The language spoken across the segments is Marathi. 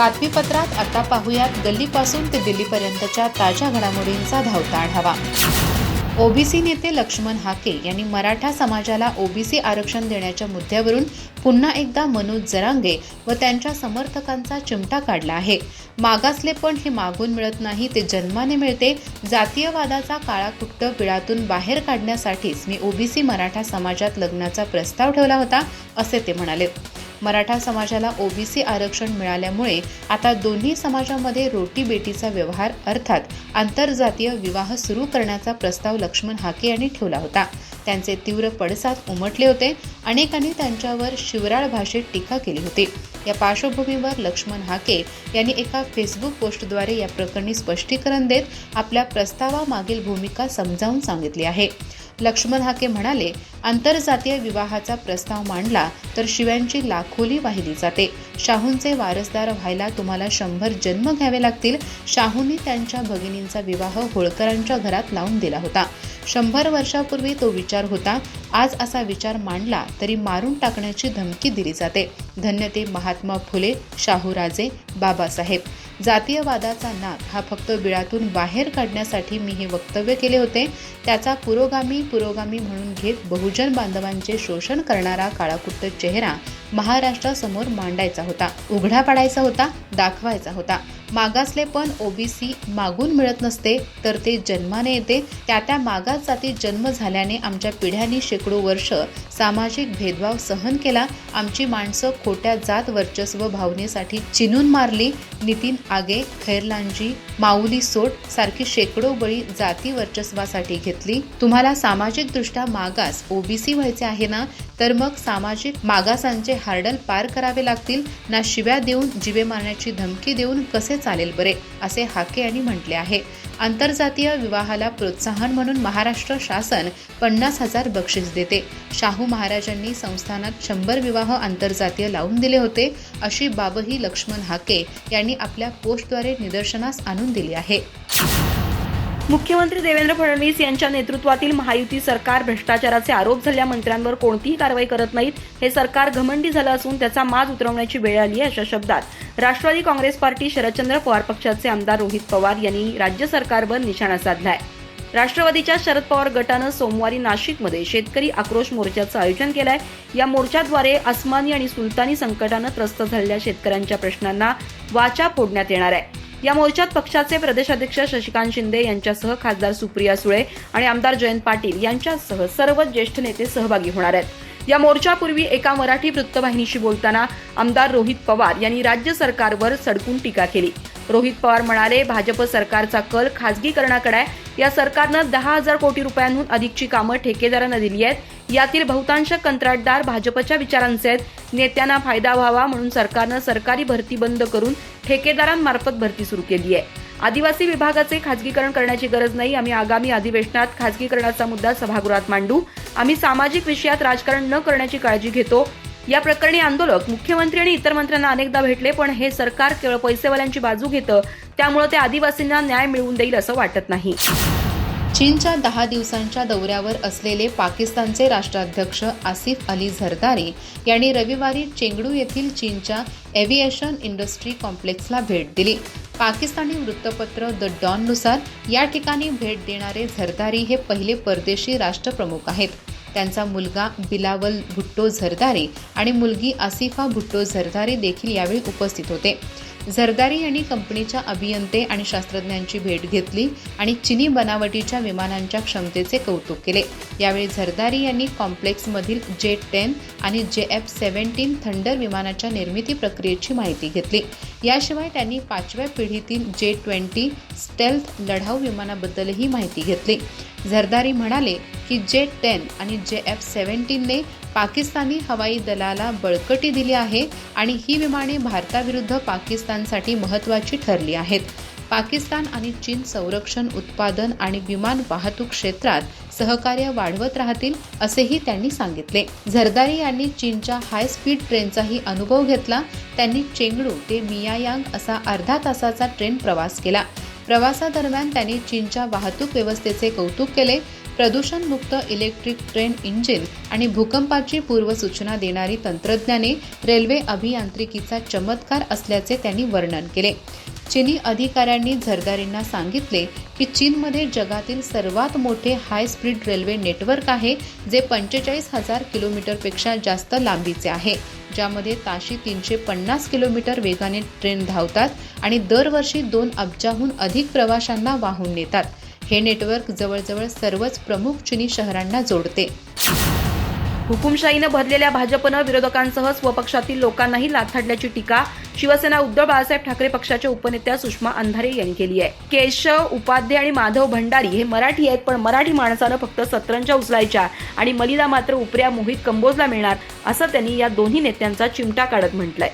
बातमीपत्रात आता पाहूयात गल्लीपासून ते दिल्लीपर्यंतच्या ताज्या घडामोडींचा धावता आढावा ओबीसी नेते लक्ष्मण हाके यांनी मराठा समाजाला ओबीसी आरक्षण देण्याच्या मुद्द्यावरून पुन्हा एकदा मनोज जरांगे व त्यांच्या समर्थकांचा चिमटा काढला आहे. मागासले पण हे मागून मिळत नाही ते जन्माने मिळते. जातीयवादाचा काळा कुट्ट बिळातून बाहेर काढण्यासाठीच मी ओबीसी मराठा समाजात लग्नाचा प्रस्ताव ठेवला होता असे ते म्हणाले. मराठा समाजाला ओबीसी आरक्षण मिळाल्यामुळे आता दोन्ही समाजामध्ये रोटी बेटीचा व्यवहार अर्थात आंतरजातीय विवाह सुरू करण्याचा प्रस्ताव लक्ष्मण हाके यांनी ठेवला होता. त्यांचे तीव्र पडसाद उमटले होते. अनेकांनी त्यांच्यावर शिवराळ भाषेत टीका केली होती. या पार्श्वभूमीवर लक्ष्मण हाके यांनी एका फेसबुक पोस्टद्वारे या प्रकरणी स्पष्टीकरण देत आपल्या प्रस्तावामागील भूमिका समजावून सांगितली आहे. लक्ष्मण हाके म्हणाले आंतरजातीय विवाहाचा प्रस्ताव मांडला तर शिव्यांची लाखोली वाहिली जाते. शाहूंचे वारसदार व्हायला तुम्हाला शंभर जन्म घ्यावे लागतील. शाहूंनी त्यांच्या भगिनींचा विवाह होळकरांच्या घरात लावून दिला होता. शंभर वर्षापूर्वी तो विचार होता आज असा विचार मांडला तरी मारून टाकण्याची धमकी दिली जाते. धन्य ते महात्मा फुले शाहूराजे बाबासाहेब. जातीयवादाचा नाद हा फक्त बिळातून बाहेर काढण्यासाठी मी हे वक्तव्य केले होते. त्याचा पुरोगामी पुरोगामी म्हणून घेत बहुजन बांधवांचे शोषण करणारा काळाकुट्ट चेहरा महाराष्ट्रासमोर मांडायचा होता. उघडा पाडायचा होता दाखवायचा होता. मागासले पण ओबीसी मागून मिळत नसते तर ते जन्माने येते. त्या त्या मागास जाती जन्म झाल्याने आमच्या पिढ्यांनी शेकडो वर्ष सामाजिक भेदभाव सहन केला. आमची माणसं खोट्या जात वर्चस्व भावनेसाठी चिनून मारली. नितीन आगे खैरलांजी माऊली सोट सारखी शेकडो बळी जाती वर्चस्वासाठी घेतली. तुम्हाला सामाजिक दृष्ट्या मागास ओबीसी व्हायचे आहे ना? तर मग सामाजिक मागासांचे हार्डल पार करावे लागतील. ना शिव्या देऊन जिवे मारण्याची धमकी देऊन कसे चालेल बरे असे हाके यांनी म्हटले आहे. आंतरजातीय विवाहाला प्रोत्साहन म्हणून महाराष्ट्र शासन पन्नास हजार बक्षीस देते. शाहू महाराजांनी संस्थानात शंभर विवाह आंतरजातीय लावून दिले होते अशी बाबही लक्ष्मण हाके यांनी आपल्या पोस्टद्वारे निदर्शनास आणून दिली आहे. मुख्यमंत्री देवेंद्र फडणवीस यांच्या नेतृत्वातील महायुती सरकार भ्रष्टाचाराचे आरोप झालेल्या मंत्र्यांवर कोणतीही कारवाई करत नाहीत. हे सरकार घमंडी झालं असून त्याचा माज उतरवण्याची वेळ आली आहे अशा शब्दात. राष्ट्रवादी काँग्रेस पार्टी शरदचंद्र पवार पक्षाचे आमदार रोहित पवार यांनी राज्य सरकारवर निशाणा साधलाय. राष्ट्रवादीच्या शरद पवार गटानं सोमवारी नाशिकमध्ये शेतकरी आक्रोश मोर्चाचं आयोजन केलंय. या मोर्चाद्वारे अस्मानी आणि सुलतानी संकटानं त्रस्त झालेल्या शेतकऱ्यांच्या प्रश्नांना वाचा फोडण्यात येणार आहे. या मोर्चात पक्षाचे प्रदेशाध्यक्ष शशिकांत शिंदे यांच्यासह खासदार सुप्रिया सुळे आणि आमदार जयंत पाटील यांच्यासह सर्व ज्येष्ठ नेते सहभागी होणार आहेत. या मोर्चापूर्वी एका मराठी वृत्तवाहिनीशी बोलताना आमदार रोहित पवार यांनी राज्य सरकारवर सडकून टीका केली. रोहित पवार म्हणाले भाजप सरकारचा कल खासगीकरणाकडे आहे. या सरकारनं दहा हजार कोटी रुपयांहून अधिकची कामं ठेकेदारांना दिली आहेत. यातील बहुतांश कंत्राटदार भाजपच्या विचारांचे आहेत. नेत्यांना फायदा व्हावा म्हणून सरकारनं सरकारी भरती बंद करून ठेकेदारांमार्फत भरती सुरू केली आहे. आदिवासी विभागाचे खाजगीकरण करण्याची गरज नाही. आम्ही आगामी अधिवेशनात खाजगीकरणाचा मुद्दा सभागृहात मांडू. आम्ही सामाजिक विषयात राजकारण न करण्याची काळजी घेतो. या प्रकरणी आंदोलक मुख्यमंत्री आणि इतर मंत्र्यांना अनेकदा भेटले पण हे सरकार केवळ पैसेवाल्यांची बाजू घेतं. त्यामुळे ते आदिवासींना न्याय मिळवून देईल असं वाटत नाही. चीनच्या दहा दिवसांच्या दौऱ्यावर असलेले पाकिस्तानचे राष्ट्राध्यक्ष आसिफ अली झरदारी यांनी रविवारी चेंगडू येथील चीनच्या एव्हिएशन इंडस्ट्री कॉम्प्लेक्सला भेट दिली. पाकिस्तानी वृत्तपत्र द डॉननुसार या ठिकाणी भेट देणारे झरदारी हे पहिले परदेशी राष्ट्रप्रमुख आहेत. त्यांचा मुलगा बिलावल भुट्टो झरदारी आणि मुलगी आसिफा भुट्टो झरदारी देखील यावेळी उपस्थित होते. झरदारी यांनी कंपनीच्या अभियंते आणि शास्त्रज्ञांची भेट घेतली आणि चिनी बनावटीच्या विमानांच्या क्षमतेचे कौतुक केले. यावेळी झरदारी यांनी कॉम्प्लेक्समधील जे टेन आणि जे एफ सेव्हन्टीन थंडर विमानाच्या निर्मिती प्रक्रियेची माहिती घेतली. याशिवाय त्यांनी पाचव्या पिढीतील जे ट्वेंटी स्टेल्थ लढाऊ विमानाबद्दलही माहिती घेतली. झरदारी म्हणाले की जे टेन आणि जे एफ सेव्हन्टीनने पाकिस्तानी हवाई दलाला बळकटी दिली आहे आणि ही विमाने भारताविरुद्ध पाकिस्तानसाठी महत्त्वाची ठरली आहेत. पाकिस्तान आणि चीन संरक्षण उत्पादन आणि विमान वाहतूक क्षेत्रात सहकार्य वाढवत राहतील असेही त्यांनी सांगितले. झरदारी यांनी चीनच्या हाय स्पीड ट्रेनचाही अनुभव घेतला. त्यांनी चेंगडू ते मियायांग असा अर्धा तासाचा ट्रेन प्रवास केला. प्रवासादरम्यान त्यांनी चीनच्या वाहतूक व्यवस्थेचे कौतुक केले. प्रदूषणमुक्त इलेक्ट्रिक ट्रेन इंजिन आणि भूकंपाची पूर्वसूचना देणारी तंत्रज्ञाने रेल्वे अभियांत्रिकीचा चमत्कार असल्याचे त्यांनी वर्णन केले. चिनी अधिकाऱ्यांनी झरदारींना सांगितले की चीनमध्ये जगातील सर्वात मोठे हाय स्पीड रेल्वे नेटवर्क आहे जे पंचेचाळीस हजार किलोमीटरपेक्षा जास्त लांबीचे आहे ज्यामध्ये ताशी तीनशे पन्नास किलोमीटर वेगाने ट्रेन धावतात आणि दरवर्षी दोन अब्जाहून अधिक प्रवाशांना वाहून नेतात. हे नेटवर्क जवळजवळ सर्वच प्रमुख चिनी शहरांना जोडते. हुकुमशाहीनं भरलेल्या भाजपनं विरोधकांसह स्वपक्षातील लोकांनाही लाथाडल्याची टीका शिवसेना उद्धव बाळासाहेब ठाकरे पक्षाच्या उपनेत्या सुषमा अंधारे यांनी केली आहे. केशव उपाध्ये आणि माधव भंडारी हे मराठी आहेत पण मराठी माणसानं फक्त सतरंजा उचलायच्या आणि मलिदा मात्र उपऱ्या मोहित कंबोजला मिळणार असं त्यांनी या दोन्ही नेत्यांचा चिमटा काढत म्हटलंय.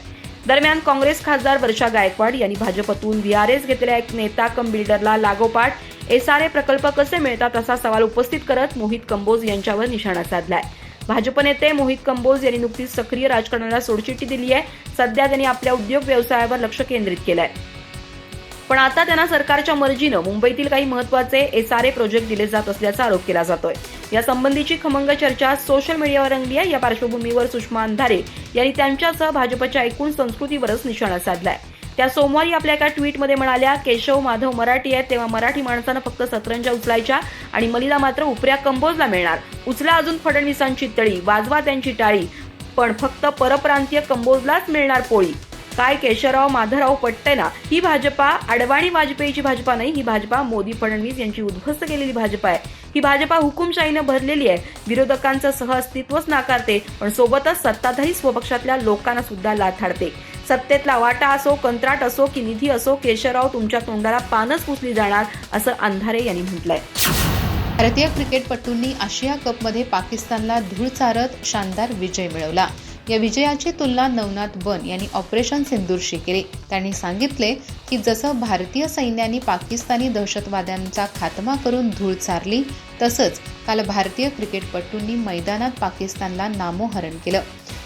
दरम्यान काँग्रेस खासदार वर्षा गायकवाड यांनी भाजपतून व्हीआरएस घेतलेल्या एक नेता कम बिल्डरला लागोपाठ एसआरए प्रकल्प कसे मिळतात असा सवाल उपस्थित करत मोहित कंबोज यांच्यावर निशाणा साधलाय. भाजप नेते मोहित कंबोज यांनी नुकतीच सक्रिय राजकारणाला सोडचिठ्ठी दिली आहे. सध्या त्यांनी आपल्या उद्योग व्यवसायावर लक्ष केंद्रित केलंय. पण आता त्यांना सरकारच्या मर्जीनं मुंबईतील काही महत्त्वाचे एसआरए प्रोजेक्ट दिले जात असल्याचा आरोप केला जातोय. या संबंधीची खमंग चर्चा सोशल मीडियावर रंगली आहे. या पार्श्वभूमीवर सुषमा अंधारे यांनी त्यांच्यासह भाजपच्या एकूण संस्कृतीवरच निशाणा साधलाय. त्या सोमवारी आपल्या एका ट्विटमध्ये म्हणाल्या केशव माधव मराठी आहेत तेव्हा मराठी माणसानं फक्त सतरंजा उचलायच्या आणि मलिदा मात्र उपऱ्या कंबोजला मिळणार. उचला अजून फडणवीसांची तळी वाजवा त्यांची टाळी पण फक्त परप्रांतीय कंबोजलाच मिळणार पोळी. काय केशवराव माधवराव पटतंय ना? ही भाजपा अडवाणी वाजपेयीची भाजपा नाही ही भाजपा मोदी फडणवीस यांची उद्ध्वस्त केलेली भाजपा आहे. ही भाजपा हुकुमशाहीनं भरलेली आहे. विरोधकांचं सहअस्तित्वच नाकारते पण सोबतच सत्ताधारी स्वपक्षातल्या लोकांना सुद्धा लाथाडते सत्तेतला वाटा असो कंत्राट असो की निधी असो केशवराव तुमच्या तोंडाला पानच पुसली जाणार असं अंधारे यांनी म्हटलंय. भारतीय क्रिकेटपटूंनी आशिया कपमध्ये पाकिस्तानला धूळ चारत शानदार विजय मिळवला. या विजयाची तुलना नवनाथ बन यांनी ऑपरेशन सिंदूरशी केली. त्यांनी सांगितले की जसं भारतीय सैन्याने पाकिस्तानी दहशतवाद्यांचा खात्मा करून धूळ चारली तसंच काल भारतीय क्रिकेटपटूंनी मैदानात पाकिस्तानला नामोहरण केलं.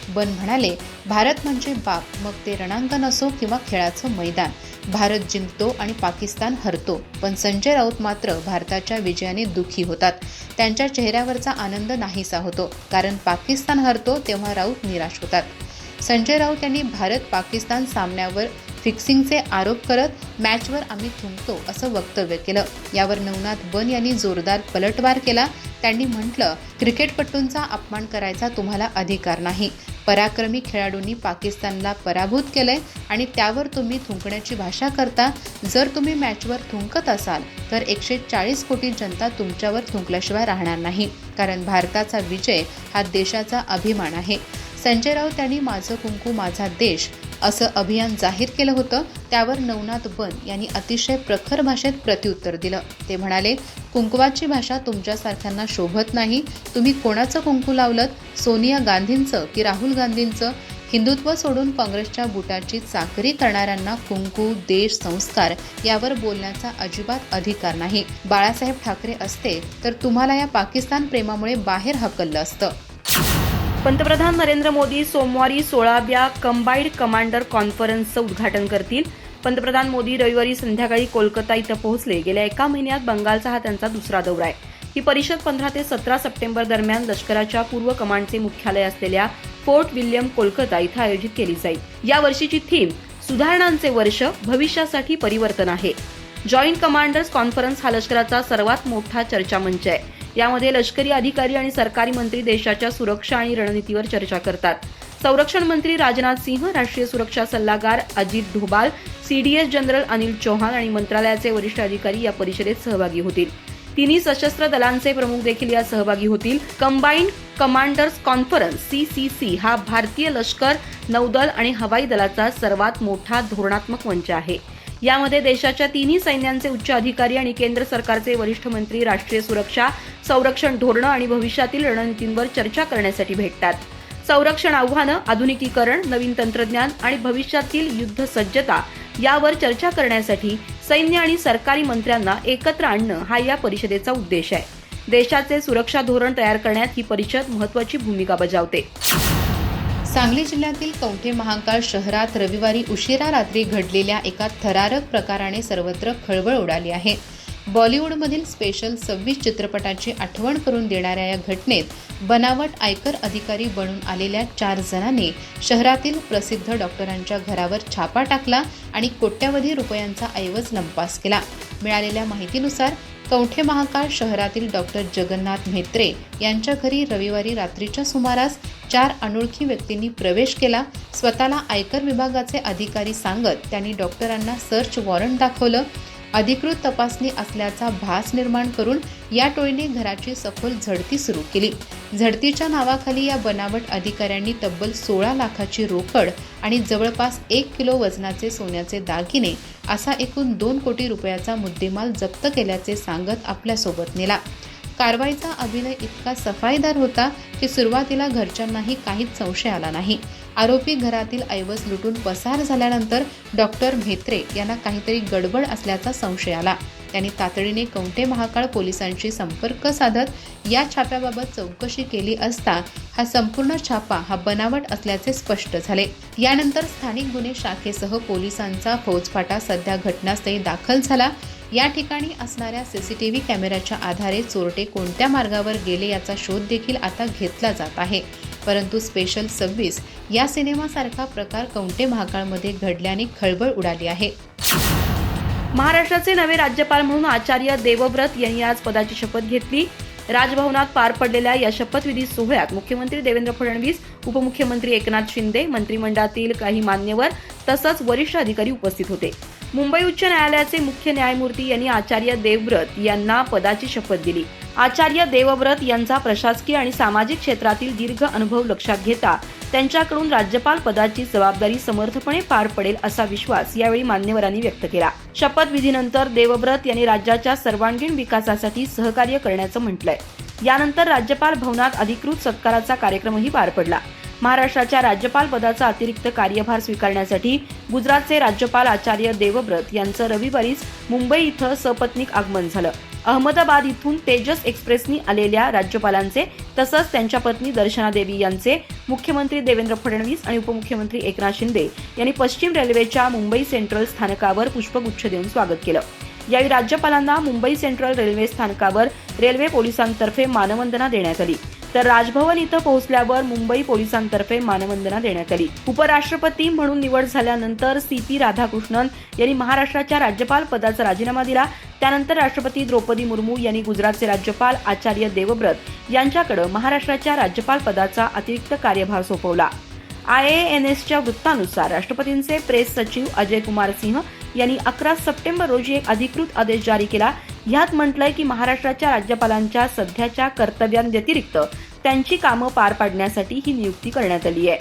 बन म्हणाले भारत म्हणजे बाप. मग ते रणांगण असो किंवा खेळाचं मैदान. भारत जिंकतो आणि पाकिस्तान हरतो. पण संजय राऊत मात्र भारताच्या विजयाने दुःखी होतात. त्यांच्या चेहऱ्यावरचा आनंद नाहीसा होतो. कारण पाकिस्तान हरतो तेव्हा राऊत निराश होतात. संजय राऊत यांनी भारत पाकिस्तान सामन्यावर फिक्सिंगचे आरोप करत मॅचवर आम्ही थुंकतो असं वक्तव्य केलं. यावर नवनाथ बन यांनी जोरदार पलटवार केला. त्यांनी म्हटलं क्रिकेटपटूंचा अपमान करायचा तुम्हाला अधिकार नाही. पराक्रमी खेळाडूंनी पाकिस्तानला पराभूत केलंय आणि त्यावर तुम्ही थुंकण्याची भाषा करता. जर तुम्ही मॅचवर थुंकत असाल तर एकशे चाळीस कोटी जनता तुमच्यावर थुंकल्याशिवाय राहणार नाही. कारण भारताचा विजय हा देशाचा अभिमान आहे. संजय राऊत यांनी माझं कुंकू माझा देश असं अभियान जाहीर केलं होतं त्यावर नवनाथ बन यांनी अतिशय प्रखर भाषेत प्रत्युत्तर दिलं. ते म्हणाले कुंकवाची भाषा तुमच्यासारख्यांना शोभत नाही. तुम्ही कोणाचं कुंकू लावलं सोनिया गांधींचं की राहुल गांधींचं? हिंदुत्व सोडून काँग्रेसच्या बुटाची चाकरी करणाऱ्यांना कुंकू देश संस्कार यावर बोलण्याचा अजिबात अधिकार नाही. बाळासाहेब ठाकरे असते तर तुम्हाला या पाकिस्तान प्रेमामुळे बाहेर हकललं असतं. पंतप्रधान नरेंद्र मोदी सोमवारी सोळाव्या कंबाईड कमांडर कॉन्फरन्सचं उद्घाटन करतील. पंतप्रधान मोदी रविवारी संध्याकाळी कोलकाता इथं पोहोचले. गेल्या एका महिन्यात बंगालचा हा त्यांचा दुसरा दौरा आहे. ही परिषद पंधरा ते सतरा सप्टेंबर दरम्यान लष्कराच्या पूर्व कमांडचे मुख्यालय असलेल्या फोर्ट विल्यम कोलकाता इथं आयोजित केली जाईल. या वर्षीची थीम सुधारणांचे वर्ष भविष्यासाठी परिवर्तन आहे. जॉईंट कमांडर्स कॉन्फरन्स हा लष्कराचा सर्वात मोठा चर्चामंच आहे. यामध्ये लष्करी अधिकारी आणि सरकारी मंत्री देशाच्या सुरक्षा आणि रणनीतीवर चर्चा करतात. संरक्षण मंत्री राजनाथ सिंह राष्ट्रीय सुरक्षा सल्लागार अजित ढोबाल सीडीएस जनरल अनिल चौहान आणि मंत्रालयाचे वरिष्ठ अधिकारी या परिषदेत सहभागी होतील. तिन्ही सशस्त्र दलांचे प्रमुख देखील यात सहभागी होतील. Combined commanders conference C C C हा भारतीय लष्कर नौदल आणि हवाई दलाचा सर्वात मोठा धोरणात्मक मंच आहे. यामध्ये देशाच्या तिन्ही सैन्यांचे उच्च अधिकारी आणि केंद्र सरकारचे वरिष्ठ मंत्री राष्ट्रीय सुरक्षा संरक्षण धोरणं आणि भविष्यातील रणनीतींवर चर्चा करण्यासाठी भेटतात. संरक्षण आव्हानं आधुनिकीकरण नवीन तंत्रज्ञान आणि भविष्यातील युद्ध सज्जता यावर चर्चा करण्यासाठी सैन्य आणि सरकारी मंत्र्यांना एकत्र आणणं हा या परिषदेचा उद्देश आहे. देशाचे सुरक्षा धोरण तयार करण्यात ही परिषद महत्वाची भूमिका बजावते. सांगली जिल्ह्यातील कवठे महांकाळ शहरात रविवारी उशिरा रात्री घडलेल्या एका थरारक प्रकाराने सर्वत्र खळबळ उडाली आहे. बॉलिवूडमधील स्पेशल सव्वीस चित्रपटाची आठवण करून देणाऱ्या या घटनेत बनावट आयकर अधिकारी बनून आलेल्या चार जणांनी शहरातील प्रसिद्ध डॉक्टरांच्या घरावर छापा टाकला आणि कोट्यवधी रुपयांचा ऐवज लंपास केला. मिळालेल्या माहितीनुसार कवठे महाकाळ शहरातील डॉक्टर जगन्नाथ म्हेत्रे यांच्या घरी रविवारी रात्रीच्या सुमारास चार अनोळखी व्यक्तींनी प्रवेश केला. स्वतःला आयकर विभागाचे अधिकारी सांगत त्यांनी डॉक्टरांना सर्च वॉरंट दाखवलं. अधिकृत तपासणी असल्याचा भास निर्माण करून या टोळीने घराची सखोल झडती सुरू केली. झडतीच्या नावाखाली या बनावट अधिकाऱ्यांनी तब्बल सोळा लाखाची रोकड आणि जवळपास एक किलो वजनाचे सोन्याचे दागिने असा एकूण दोन कोटी रुपयाचा मुद्देमाल जप्त केल्याचे सांगत आपल्यासोबत नेला. कारवाईचा अभिनय इतका सफाईदार होता की सुरुवातीला घरच्यांनाही काहीच संशय आला नाही. आरोपी घरातील ऐवज लुटून पसार झाल्यानंतर डॉक्टर म्हेत्रे यांना काहीतरी गडबड असल्याचा संशय आला. त्यांनी तातडीने कवठे महाकाळ पोलिसांशी संपर्क साधत या छाप्याबाबत चौकशी केली असता हा संपूर्ण छापा हा बनावट असल्याचे स्पष्ट झाले. यानंतर स्थानिक गुन्हे शाखेसह पोलिसांचा फौजफाटा सध्या घटनास्थळी दाखल झाला. या ठिकाणी असणाऱ्या सीसीटीव्ही कॅमेऱ्याच्या आधारे चोरटे कोणत्या मार्गावर गेले याचा शोध देखील आता घेतला जात आहे. परंतु स्पेशल सव्वीस या सिनेमासारखा प्रकार कवटे महाकाळमध्ये घडल्याने खळबळ उडाली आहे. महाराष्ट्राचे नवे राज्यपाल म्हणून आचार्य देवव्रत यांनी आज पदाची शपथ घेतली. राजभवनात पार पडलेल्या या शपथविधी सोहळ्यात मुख्यमंत्री देवेंद्र फडणवीस उपमुख्यमंत्री एकनाथ शिंदे मंत्रिमंडळातील काही मान्यवर तसंच वरिष्ठ अधिकारी उपस्थित होते. मुंबई उच्च न्यायालयाचे मुख्य न्यायमूर्ती यांनी आचार्य देवव्रत यांना पदाची शपथ दिली. आचार्य देवव्रत यांचा प्रशासकीय आणि सामाजिक क्षेत्रातील दीर्घ अनुभव लक्षात घेता त्यांच्याकडून राज्यपाल पदाची जबाबदारी समर्थपणे पार पडेल असा विश्वास यावेळी मान्यवरांनी व्यक्त केला. शपथविधीनंतर देवव्रत यांनी राज्याच्या सर्वांगीण विकासासाठी सहकार्य करण्याचं म्हटलंय. यानंतर राज्यपाल भवनात अधिकृत सत्काराचा कार्यक्रमही पार पडला. महाराष्ट्राच्या राज्यपाल पदाचा अतिरिक्त कार्यभार स्वीकारण्यासाठी गुजरातचे राज्यपाल आचार्य देवव्रत यांचं रविवारीच मुंबई इथं सपत्नीक आगमन झालं. अहमदाबाद इथून तेजस एक्सप्रेसनी आलेल्या राज्यपालांचे तसंच त्यांच्या पत्नी दर्शना देवी यांचे मुख्यमंत्री देवेंद्र फडणवीस आणि उपमुख्यमंत्री एकनाथ शिंदे यांनी पश्चिम रेल्वेच्या मुंबई सेंट्रल स्थानकावर पुष्पगुच्छ देऊन स्वागत केलं. यावेळी राज्यपालांना मुंबई सेंट्रल रेल्वे स्थानकावर रेल्वे पोलिसांतर्फे मानवंदना देण्यात आली. तर राजभवन इथं पोहोचल्यावर मुंबई पोलिसांतर्फे मानवंदना देण्यात आली. उपराष्ट्रपती म्हणून निवड झाल्यानंतर सी पी राधाकृष्णन यांनी महाराष्ट्राच्या राज्यपाल पदाचा राजीनामा दिला. त्यानंतर राष्ट्रपती द्रौपदी मुर्मू यांनी गुजरातचे राज्यपाल आचार्य देवव्रत यांच्याकडे महाराष्ट्राच्या राज्यपाल पदाचा अतिरिक्त कार्यभार सोपवला. आय एन एसच्या वृत्तानुसार राष्ट्रपतींचे प्रेस सचिव अजय कुमार सिंह यांनी अकरा सप्टेंबर रोजी एक अधिकृत आदेश जारी केला. ह्यात म्हटलंय की महाराष्ट्राच्या राज्यपालांच्या सध्याच्या कर्तव्यांव्यतिरिक्त त्यांची कामं पार पाडण्यासाठी ही नियुक्ती करण्यात आली आहे.